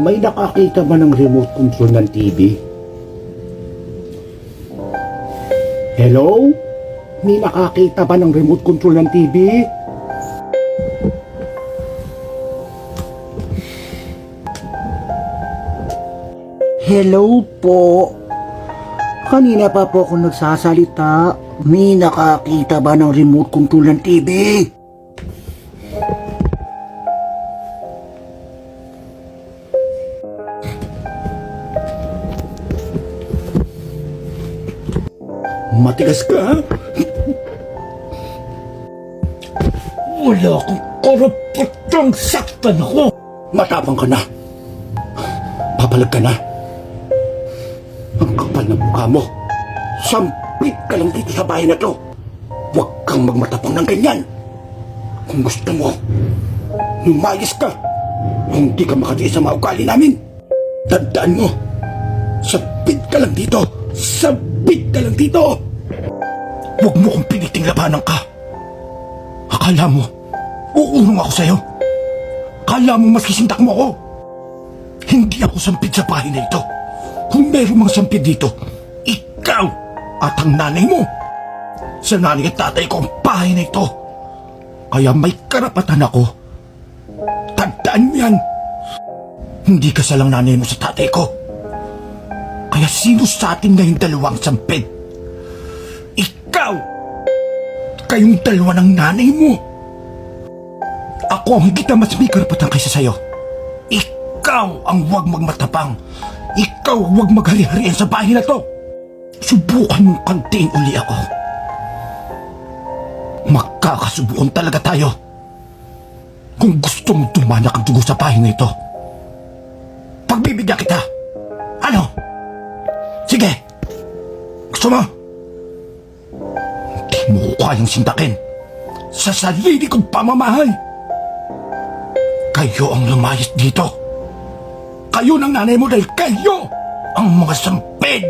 May nakakita ba ng remote control ng TV? Hello? May nakakita ba ng remote control ng TV? Hello po. Kanina pa po ako nagsasalita. May nakakita ba ng remote control ng TV? Matigas ka, ha? Wala akong karapatang saktan ako. Matapang ka na. Papalag ka na. Ang kapal ng mukha mo. Sampit ka lang dito sa bahay na to. Huwag kang magmatapang ng ganyan. Kung gusto mo, lumayas ka. Kung di ka makatiis sa mga ugali namin. Tandaan mo, sabit ka lang dito. Sabit ka lang dito. Huwag mo kong piniting labanan ka. Akala mo, uunong ako sa'yo. Akala mo mas kisintak mo ako. Hindi ako sampid sa bahay na ito. Kung meron mga sampid dito, ikaw at ang nanay mo. Sa nanay at tatay ko ang bahay na ito. Kaya may karapatan ako. Tandaan mo yan. Hindi ka salang nanay mo sa tatay ko. Kaya sino sa atin ngayong dalawang sampid? Ikaw! Kayong dalawa ng nanay mo! Ako ang na mas may karapatan kaysa sa'yo. Ikaw ang huwag magmatapang. Ikaw huwag maghari-harian sa bahay na to. Subukan mong kantiin uli ako. Magkakasubukan talaga tayo. Kung gusto mong tumanak ang dugo sa bahay na ito. Pagbibigyan kita. Ano? Sige. Gusto mo? Kayang sintakin. Sa sarili kong pamamahal. Kayo ang lumayas dito. Kayo ng nanay mo dahil kayo ang mga sampid.